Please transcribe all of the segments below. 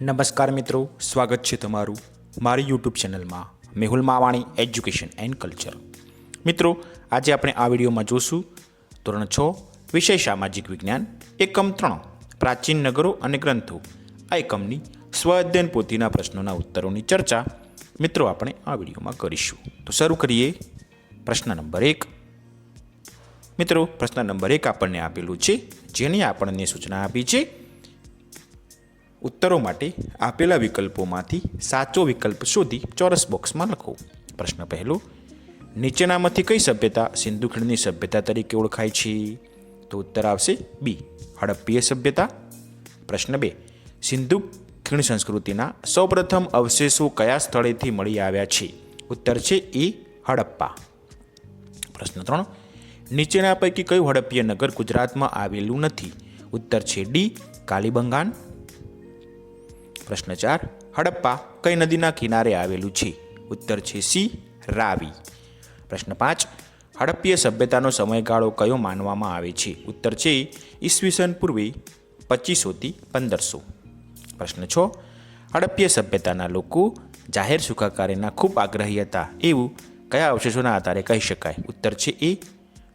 નમસ્કાર મિત્રો, સ્વાગત છે તમારું મારી યુટ્યુબ ચેનલમાં Mehul Mavani education and culture મિત્રો, આજે આપણે આ વિડીયોમાં જોશું ધોરણ છ, વિષય સામાજિક વિજ્ઞાન, એકમ ત્રણ, પ્રાચીન નગરો અને ગ્રંથો. આ એકમની સ્વ અધ્યયન પોથીના પ્રશ્નોના ઉત્તરોની ચર્ચા મિત્રો આપણે આ વિડીયોમાં કરીશું. તો શરૂ કરીએ પ્રશ્ન નંબર એક. મિત્રો, પ્રશ્ન નંબર એક આપણને આપેલું છે, જેની આપણને સૂચના આપી છે ઉત્તરો માટે આપેલા વિકલ્પોમાંથી સાચો વિકલ્પ શોધી ચોરસ બોક્સમાં લખો. પ્રશ્ન પહેલો, નીચેનામાંથી કઈ સભ્યતા સિંધુ ખીણની સભ્યતા તરીકે ઓળખાય છે? તો ઉત્તર આવશે બી, હડપ્પીય સભ્યતા. પ્રશ્ન બે સિંધુ ખીણ સંસ્કૃતિના સૌપ્રથમ અવશેષો કયા સ્થળેથી મળી આવ્યા છે? ઉત્તર છે એ, હડપ્પા. પ્રશ્ન ત્રણ, નીચેના પૈકી કયું હડપ્પીય નગર ગુજરાતમાં આવેલું નથી? ઉત્તર છે ડી, કાલીબંગાન. પ્રશ્ન ચાર, હડપ્પા કઈ નદીના કિનારે આવેલું છે? ઉત્તર છે સી, રાવી. પ્રશ્ન પાંચ, હડપ્પીય સભ્યતાનો સમયગાળો કયો માનવામાં આવે છે? ઉત્તર છે ઈસવીસન પૂર્વે પચીસોથી પંદરસો. પ્રશ્ન છ, હડપ્પીય સભ્યતાના લોકો જાહેર સુખાકારીના ખૂબ આગ્રહી હતા. એવું કયા અવશેષોના આધારે કહી શકાય? ઉત્તર છે એ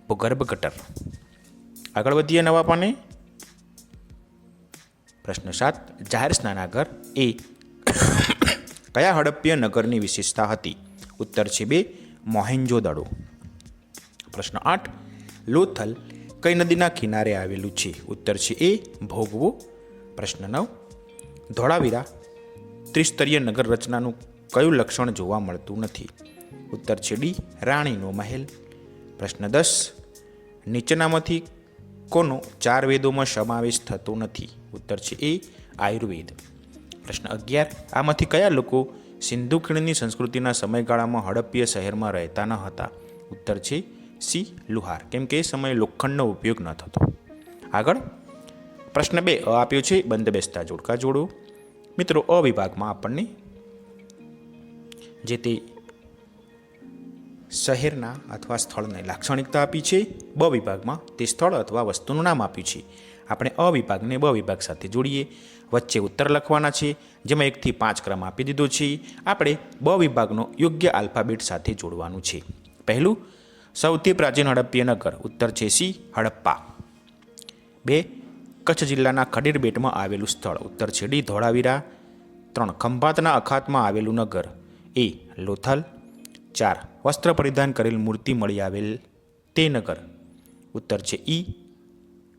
ભૂગર્ભ ગટર. આગળ વધીએ નવા પાને. પ્રશ્ન સાત, જાહેર સ્નાનાગર એ કયા હડપ્ય નગરની વિશેષતા હતી? ઉત્તર છે બે, મોહેન્જો દડો. પ્રશ્ન આઠ, લોથલ કઈ નદીના કિનારે આવેલું છે? ઉત્તર છે એ, ભોગવો. પ્રશ્ન નવ, ધોળાવીરા ત્રિસ્તરીય નગર રચનાનું કયું લક્ષણ જોવા મળતું નથી? ઉત્તર છે ડી, રાણીનો મહેલ. પ્રશ્ન દસ, નીચેનામાંથી કોનો ચાર વેદોમાં સમાવેશ થતો નથી? ઉત્તર છે એ આયુર્વેદ. પ્રશ્ન અગિયાર, આમાંથી કયા લોકો સિંધુ ખીણની સંસ્કૃતિના સમયગાળામાં હડપ્પીય શહેરમાં રહેતા ન હતા? ઉત્તર છે સી, લુહાર, કેમ કે એ સમયે લોખંડનો ઉપયોગ ન થતો. આગળ, પ્રશ્ન બે, અ આપ્યો છે બંધ બેસતા જોડકા જોડો. મિત્રો, અ વિભાગમાં આપણને જે તે શહેરના અથવા સ્થળને લાક્ષણિકતા આપી છે, બ વિભાગમાં તે સ્થળ અથવા વસ્તુનું નામ આપ્યું છે. આપણે અ વિભાગને બ વિભાગ સાથે જોડીએ. વચ્ચે ઉત્તર લખવાના છે, જેમાં એકથી પાંચ ક્રમ આપી દીધો છે. આપણે બ વિભાગનો યોગ્ય આલ્ફાબેટ સાથે જોડવાનું છે. પહેલું, સૌથી પ્રાચીન હડપ્પીય નગર, ઉત્તર છે સી, હડપ્પા. બે, કચ્છ જિલ્લાના ખડીર બેટમાં આવેલું સ્થળ, ઉત્તર છે ડી, ધોળાવીરા. ત્રણ, ખંભાતના અખાતમાં આવેલું નગર, એ, લોથલ. ચાર, વસ્ત્ર પરિધાન કરેલ મૂર્તિ મળી આવેલ તે નગર, ઉત્તર છે ઈ,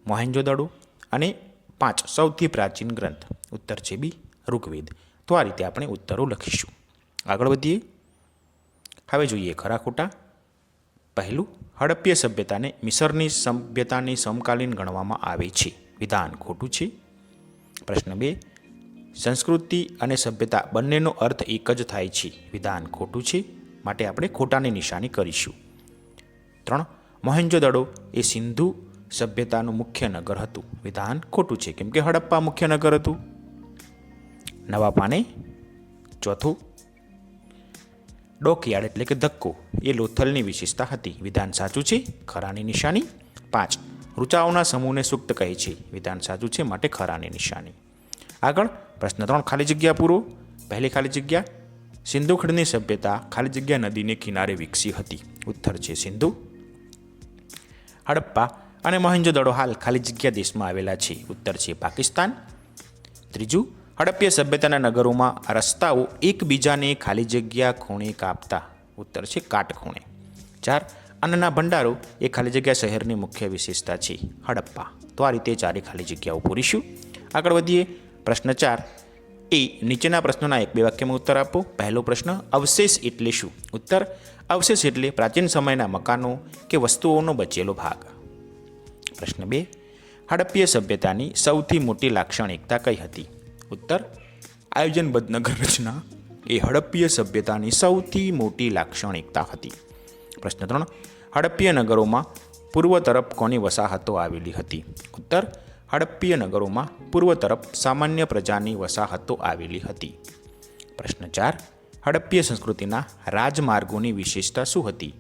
મોહેન્જોદડો. અને પાંચ, સૌથી પ્રાચીન ગ્રંથ, ઉત્તર છે બી, ઋગ્વેદ. તો આ રીતે આપણે ઉત્તરો લખીશું. આગળ વધીએ. હવે જોઈએ ખરા ખોટા. પહેલું હડપ્ય સભ્યતાને મિસરની સભ્યતાની સમકાલીન ગણવામાં આવે છે. વિધાન ખોટું છે. પ્રશ્ન બે, સંસ્કૃતિ અને સભ્યતા બંનેનો અર્થ એક જ થાય છે. વિધાન ખોટું છે. માટે આપણે ખોટાની નિશાની કરીશું. ત્રણ, મોહેન્જોદડો એ સિંધુ સભ્યતાનું મુખ્ય નગર હતું. વિધાન ખોટું છે. કેમ કે હડપ્પા મુખ્ય નગર હતું. નવા પાને ચોથું ડોકયાર્ડ એટલે કે ધક્કો. એ લોથલની વિશેષતા હતી. વિધાન સાચું છે? ખરાની નિશાની? પાંચ. ઋચાઓના સમૂહને સુક્ત કહે છે. વિધાન સાચું છે માટે ખરાની નિશાની. આગળ પ્રશ્ન ત્રણ. ખાલી જગ્યા પૂરો. પહેલી ખાલી જગ્યા. સિંધુ ખડની સભ્યતા ખાલી જગ્યા નદીને કિનારે વિકસી હતી. ઉત્તર છે સિંધુ. હડપ્પા અને મોહેન્જોદડો હાલ ખાલી જગ્યા દેશમાં આવેલા છે. ઉત્તર છે પાકિસ્તાન. ત્રીજું, હડપ્પીય સભ્યતાના નગરોમાં રસ્તાઓ એકબીજાને ખાલી જગ્યા ખૂણે કાપતા. ઉત્તર છે કાટખૂણે. ચાર, અન્નના ભંડારો એ ખાલી જગ્યા શહેરની મુખ્ય વિશેષતા છે. હડપ્પા. તો આ રીતે ચારે ખાલી જગ્યાઓ પૂરીશું. આગળ વધીએ. પ્રશ્ન ચાર. એ નીચેના પ્રશ્નોના એક બે વાક્યમાં ઉત્તર આપો. પહેલો પ્રશ્ન, અવશેષ એટલે શું? ઉત્તર, અવશેષ એટલે પ્રાચીન સમયના મકાનો કે વસ્તુઓનો બચેલો ભાગ. પ્રશ્ન બે. હડપ્પીય સભ્યતાની સૌથી મોટી લાક્ષણિકતા કઈ હતી? ઉત્તર આયોજનબદ્ધ નગર રચના. એ હડપ્પીય સભ્યતાની સૌથી મોટી લાક્ષણિકતા હતી. પ્રશ્ન ત્રણ, હડપ્પીય નગરોમાં પૂર્વ તરફ કોની વસાહતો આવેલી હતી? ઉત્તર, હડપ્પીય નગરોમાં પૂર્વ તરફ સામાન્ય પ્રજાની વસાહતો આવેલી હતી. પ્રશ્ન ચાર, હડપ્પીય સંસ્કૃતિના રાજમાર્ગોની વિશેષતા શું હતી?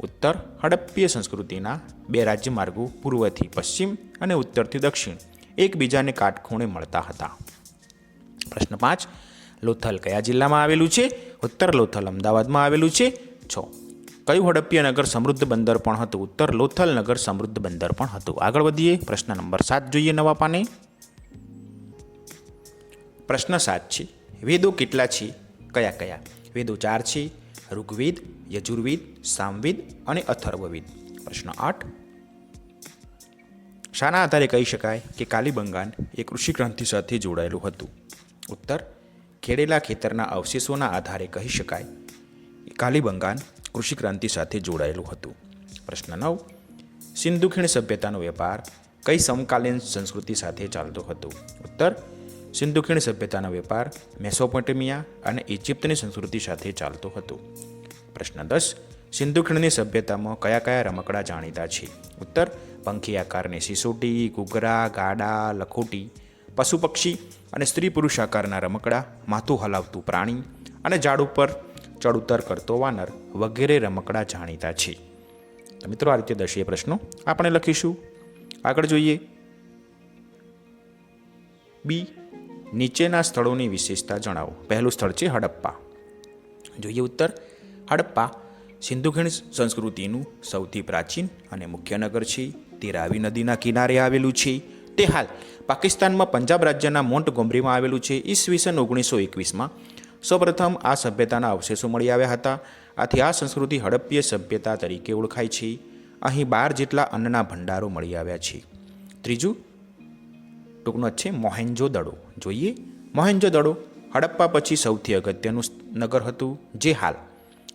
ઉત્તર હડપ્પીય સંસ્કૃતિના બે રાજ્યમાર્ગો, પૂર્વથી પશ્ચિમ અને ઉત્તરથી દક્ષિણ, એકબીજાને કાટખૂણે મળતા હતા. પ્રશ્ન પાંચ, લોથલ કયા જિલ્લામાં આવેલું છે? ઉત્તર લોથલ અમદાવાદમાં આવેલું છે? છ, કયું હડપ્પીય નગર સમૃદ્ધ બંદર પણ હતું? ઉત્તર લોથલ નગર સમૃદ્ધ બંદર પણ હતું. આગળ વધીએ, પ્રશ્ન નંબર સાત જોઈએ નવા પાને. પ્રશ્ન સાત છે, વેદો કેટલા છે? કયા કયા? વેદો ચાર છે ઋગ્વેદ, યજુર્વેદ, સામવેદ અને અથર્વવેદ. પ્રશ્ન આઠ. શાના આધારે કહી શકાય કે કાલીબંગાન એ કૃષિ ક્રાંતિ સાથે જોડાયેલું હતું. ઉત્તર, ખેડેલા ખેતરના અવશેષોના આધારે કહી શકાય કાલીબંગાન કૃષિ ક્રાંતિ સાથે જોડાયેલું હતું. પ્રશ્ન નવ. સિંધુ ખીણ સભ્યતાનો વેપાર કઈ સમકાલીન સંસ્કૃતિ સાથે ચાલતો હતો? ઉત્તર સિંધુ ખીણ સભ્યતાનો વેપાર મેસોપોટેમિયા અને ઇજિપ્તની સંસ્કૃતિ સાથે ચાલતો હતો. પ્રશ્ન દસ સિંધુ ખીણની સભ્યતામાં કયા કયા રમકડા જાણીતા છે? ઉત્તર, પંખી આકારની સિસોટી, ઘૂઘરા, ગાડા, લખોટી પશુ પક્ષી અને સ્ત્રી પુરુષ આકારના રમકડા, માથું હલાવતું પ્રાણી અને ઝાડ ઉપર ચડઉતર કરતો વાનર વગેરે રમકડા જાણીતા છે. મિત્રો, આ રીતે દશીય પ્રશ્નો આપણે લખીશું. આગળ જોઈએ. બી નીચેના સ્થળોની વિશેષતા જણાવો. પહેલું સ્થળ છે હડપ્પા. જોઈએ ઉત્તર. હડપ્પા સિંધુ ખીણ સંસ્કૃતિનું સૌથી પ્રાચીન અને મુખ્ય નગર છે. તે રાવી નદીના કિનારે આવેલું છે. તે હાલ પાકિસ્તાનમાં પંજાબ રાજ્યના મોન્ટ ગોમરીમાં આવેલું છે. ઈસવીસન ઓગણીસો એકવીસમાં સૌપ્રથમ આ સભ્યતાના અવશેષો મળી આવ્યા હતા. આથી આ સંસ્કૃતિ હડપ્પીય સભ્યતા તરીકે ઓળખાય છે. અહીં બાર જેટલા અન્નના ભંડારો મળી આવ્યા છે. ત્રીજું ટૂંકનો છે, મોહેન્જો દડો. જોઈએ? મોહેન્જો દડો. હડપ્પા પછી સૌથી અગત્યનું નગર હતું, જે હાલ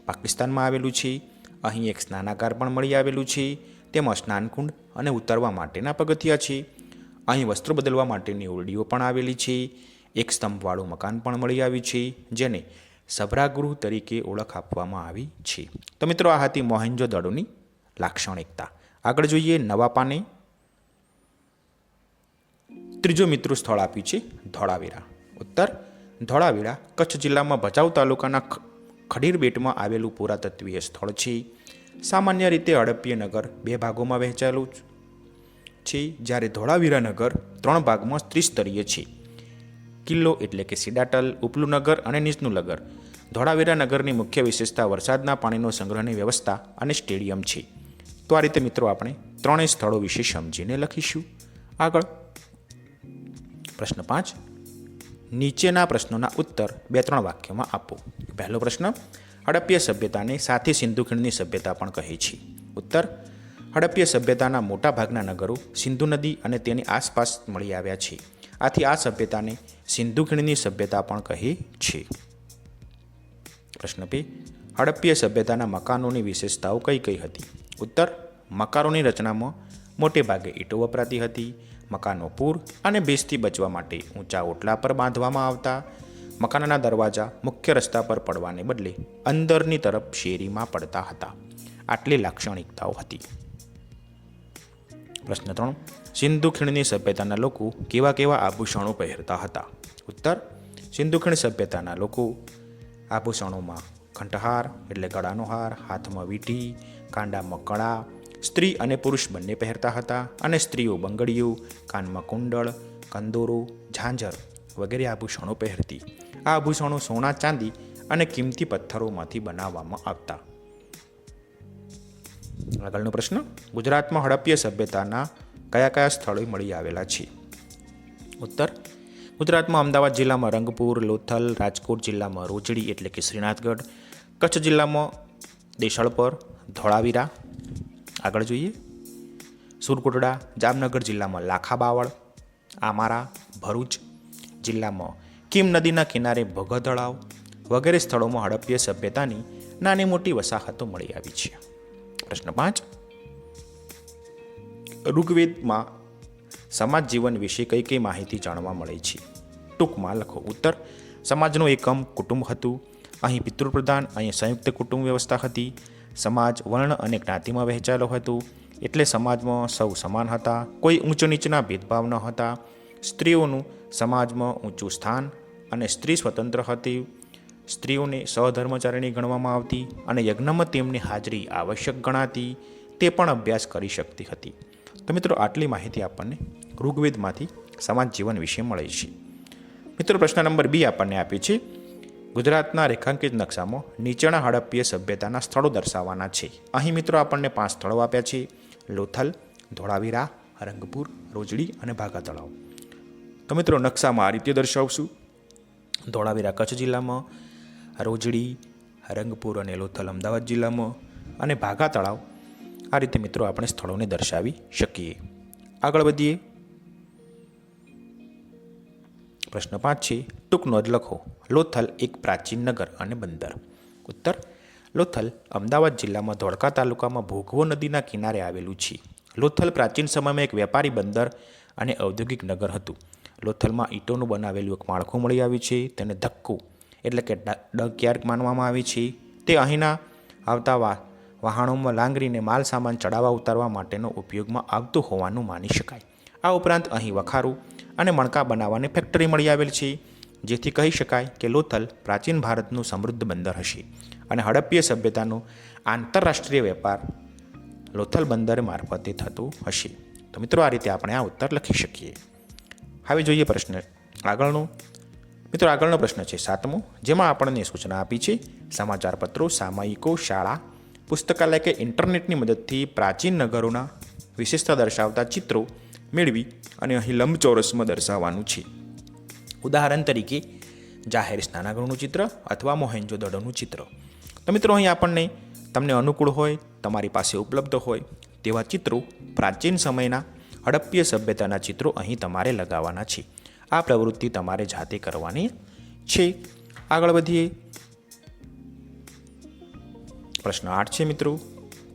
પાકિસ્તાનમાં આવેલું છે. અહીં એક સ્નાનાગાર પણ મળી આવેલું છે. તેમાં સ્નાનકુંડ અને ઉતરવા માટેના પગથિયા છે. અહીં વસ્ત્રો બદલવા માટેની ઓરડીઓ પણ આવેલી છે. એક સ્તંભવાળું મકાન પણ મળી આવ્યું છે, જેને સભરાગૃહ તરીકે ઓળખ આપવામાં આવી છે. તો મિત્રો, આ હતી મોહેન્જો દડોની લાક્ષણિકતા. આગળ જોઈએ નવા પાને ત્રીજો મિત્રો સ્થળ આપ્યું છે ધોળાવીરા. ઉત્તર ધોળાવીરા કચ્છ જિલ્લામાં ભચાઉ તાલુકાના ખડીર બેટમાં આવેલું પુરાતત્વીય સ્થળ છે. સામાન્ય રીતે હડપ્પીય નગર બે ભાગોમાં વહેંચાયેલું છે જ્યારે ધોળાવીરા નગર ત્રણ ભાગમાં ત્રિસ્તરીય છે. કિલ્લો એટલે કે સિડાટલ, ઉપલું નગર અને નીચનું નગર. ધોળાવીરા નગરની મુખ્ય વિશેષતા વરસાદના પાણીનો સંગ્રહની વ્યવસ્થા અને સ્ટેડિયમ છે. તો આ રીતે મિત્રો આપણે ત્રણેય સ્થળો વિશે સમજીને લખીશું. આગળ પ્રશ્ન પાંચ. નીચેના પ્રશ્નોના ઉત્તર બે ત્રણ વાક્યમાં આપો. પહેલો પ્રશ્ન, હડપ્પીય સભ્યતાને સાથી સિંધુ ખીણની સભ્યતા પણ કહે છે. ઉત્તર, હડપ્પીય સભ્યતાના મોટા ભાગના નગરો સિંધુ નદી અને તેની આસપાસ મળી આવ્યા છે. આથી આ સભ્યતાને સિંધુ ખીણની સભ્યતા પણ કહે છે. પ્રશ્ન બે, હડપ્પીય સભ્યતાના મકાનોની વિશેષતાઓ કઈ કઈ હતી? ઉત્તર, મકાનોની રચનામાં મોટે ભાગે ઈંટો વપરાતી હતી. મકાનો પૂર અને ભેજથી બચવા માટે ઊંચા ઓટલા પર બાંધવામાં આવતા. મકાનના દરવાજા મુખ્ય રસ્તા પર પડવાને બદલે અંદરની તરફ શેરીમાં પડતા હતા. આટલી લાક્ષણિકતાઓ હતી. પ્રશ્ન ત્રણ. સિંધુ ખીણની સભ્યતાના લોકો કેવા કેવા આભૂષણો પહેરતા હતા? ઉત્તર. સિંધુ ખીણ સભ્યતાના લોકો આભૂષણોમાં કંઠહાર એટલે ગળાનો હાર, હાથમાં વીંટી, કાંડામાં કળા સ્ત્રી અને પુરુષ બંને પહેરતા હતા અને સ્ત્રીઓ બંગડીઓ, કાનમાં કુંડળ, કંદોરો, ઝાંઝર વગેરે આભૂષણો પહેરતી. આ આભૂષણો સોના, ચાંદી અને કિંમતી પથ્થરોમાંથી બનાવવામાં આવતા. આગળનો પ્રશ્ન, ગુજરાતમાં હડપ્પીય સભ્યતાના કયા કયા સ્થળો મળી આવેલા છે? ઉત્તર, ગુજરાતમાં અમદાવાદ જિલ્લામાં રંગપુર, લોથલ, રાજકોટ જિલ્લામાં રોજડી એટલે કે શ્રીનાથગઢ, કચ્છ જિલ્લામાં દેશળપર ધોળાવીરા આગળ જોઈએ. સુરકોટડા, જામનગર જિલ્લામાં લાખા બાવળ, આમારા, ભરૂચ જિલ્લામાં કિમ નદીના કિનારે ભગત તળાવ વગેરે સ્થળોમાં હડપ્પીય સભ્યતાની નાની મોટી વસાહતો મળી આવી છે. પ્રશ્ન પાંચ. ઋગ્વેદમાં સમાજ જીવન વિશે કઈ કઈ માહિતી જાણવા મળે છે? ટૂંકમાં લખો ઉત્તર. સમાજનું એકમ કુટુંબ હતું. અહીં પિતૃપ્રધાન, અહીં સંયુક્ત કુટુંબ વ્યવસ્થા હતી. સમાજ વર્ણ અને જ્ઞાતિમાં વહેંચાયેલો હતું. એટલે સમાજમાં સૌ સમાન હતા. કોઈ ઊંચ નીચના ભેદભાવ ન હતા. સ્ત્રીઓનું સમાજમાં ઊંચું સ્થાન અને સ્ત્રી સ્વતંત્ર હતી. સ્ત્રીઓને સહધર્મચારિણી ગણવામાં આવતી અને યજ્ઞમાં તેમની હાજરી આવશ્યક ગણાતી તે પણ અભ્યાસ કરી શકતી હતી. તો મિત્રો, આટલી માહિતી આપણને ઋગ્વેદમાંથી સમાજ જીવન વિશે મળે છે. મિત્રો, પ્રશ્ન નંબર બી આપણને આપ્યું છે. ગુજરાતના રેખાંકિત નકશામાં નીચેના હડપ્પીય સભ્યતાના સ્થળો દર્શાવવાના છે. અહીં મિત્રો આપણને પાંચ સ્થળો આપ્યા છે. લોથલ, ધોળાવીરા, રંગપુર, રોજડી અને ભાગા તળાવ તો મિત્રો નકશામાં આ રીતે દર્શાવશું. ધોળાવીરા કચ્છ જિલ્લામાં, રોજડી, રંગપુર અને લોથલ અમદાવાદ જિલ્લામાં અને ભાગા તળાવ આ રીતે મિત્રો આપણે સ્થળોને દર્શાવી શકીએ. આગળ વધીએ. પ્રશ્ન પાંચ છે ટૂંક નોંધ લખો. લોથલ એક પ્રાચીન નગર અને બંદર. ઉત્તર. લોથલ અમદાવાદ જિલ્લામાં ધોળકા તાલુકામાં ભોગવો નદીના કિનારે આવેલું છે. લોથલ પ્રાચીન સમયમાં એક વેપારી બંદર અને ઔદ્યોગિક નગર હતું. લોથલમાં ઈંટોનું બનાવેલું એક માળખું મળી આવ્યું છે, તેને ધક્કુ એટલે કે ડકયાર્ડ માનવામાં આવે છે. તે અહીંના આવતા વાહનોમાં લાંગરીને માલ સામાન ચડાવવા ઉતારવા માટેનો ઉપયોગમાં આવતું હોવાનું માની શકાય. આ ઉપરાંત અહીં વખારું અને મણકા બનાવવાની ફેક્ટરી મળી આવેલ છે, જેથી કહી શકાય કે લોથલ પ્રાચીન ભારતનું સમૃદ્ધ બંદર હશે અને હડપ્પીય સભ્યતાનો આંતરરાષ્ટ્રીય વેપાર લોથલ બંદર મારફતે થતું હશે. તો મિત્રો, આ રીતે આપણે આ ઉત્તર લખી શકીએ. હવે જોઈએ પ્રશ્ન આગળનો. મિત્રો, આગળનો પ્રશ્ન છે સાતમો, જેમાં આપણને સૂચના આપી છે સમાચાર પત્રો સામયિકો, શાળા, પુસ્તકાલય કે ઇન્ટરનેટની મદદથી પ્રાચીન નગરોના વિશેષતા દર્શાવતા ચિત્રો મેળવી અને અહીં લંબચોરસમાં દર્શાવવાનું છે. ઉદાહરણ તરીકે, જાહેર સ્નાનાગૃહનું ચિત્ર અથવા મોહેન્જો દડોનું ચિત્ર. તો મિત્રો, અહીં આપણને તમને અનુકૂળ હોય, તમારી પાસે ઉપલબ્ધ હોય, તેવા ચિત્રો પ્રાચીન સમયના હડપ્પીય સભ્યતાના ચિત્રો અહીં તમારે લગાવવાના છે. આ પ્રવૃત્તિ તમારે જાતે કરવાની છે. આગળ વધીએ. પ્રશ્ન આઠ છે મિત્રો.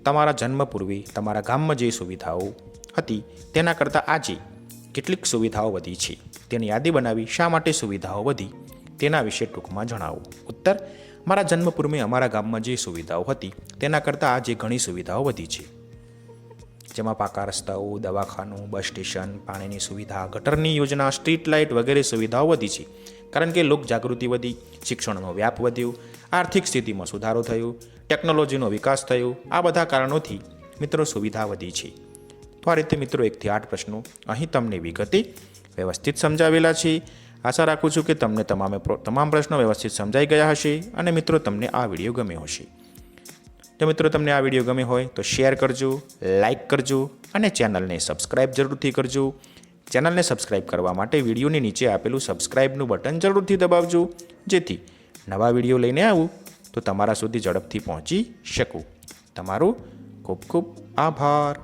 તમારા જન્મ પૂર્વે તમારા ગામમાં જે સુવિધાઓ હતી. તેના કરતાં આજે કેટલીક સુવિધાઓ વધી છે. તેની યાદી બનાવી શા માટે સુવિધાઓ વધી, તેના વિશે ટૂંકમાં જણાવો. ઉત્તર, મારા જન્મ પૂર્વે અમારા ગામમાં જે સુવિધાઓ હતી, તેના કરતાં આજે ઘણી સુવિધાઓ વધી છે. જેમાં પાકા રસ્તાઓ, દવાખાનું, બસ સ્ટેશન, પાણીની સુવિધા, ગટરની યોજના, સ્ટ્રીટ લાઇટ વગેરે સુવિધાઓ વધી છે. કારણ કે લોક જાગૃતિ વધી, શિક્ષણનો વ્યાપ વધ્યો, આર્થિક સ્થિતિમાં સુધારો થયો, ટેકનોલોજીનો વિકાસ થયો, આ બધા કારણોથી મિત્રો સુવિધા વધી છે. તો આ રીતે મિત્રો એકથી આઠ પ્રશ્નો અહીં તમને વિગતે વ્યવસ્થિત સમજાવેલા છે. આશા રાખું છું કે તમને તમામે તમામ પ્રશ્નો વ્યવસ્થિત સમજાઈ ગયા હશે અને મિત્રો તમને આ વીડિયો ગમ્યો હશે. તો મિત્રો તમને આ વીડિયો ગમ્યો હોય તો શેર કરજો લાઇક કરજો અને ચેનલને સબસ્ક્રાઇબ જરૂરથી કરજો. ચેનલને સબસ્ક્રાઇબ કરવા માટે વિડીયોની નીચે આપેલું સબસ્ક્રાઇબનું બટન જરૂરથી દબાવજો. જેથી નવા વીડિયો લઈને આવું તો તમારા સુધી ઝડપથી પહોંચી શકું. તમારો ખૂબ ખૂબ આભાર.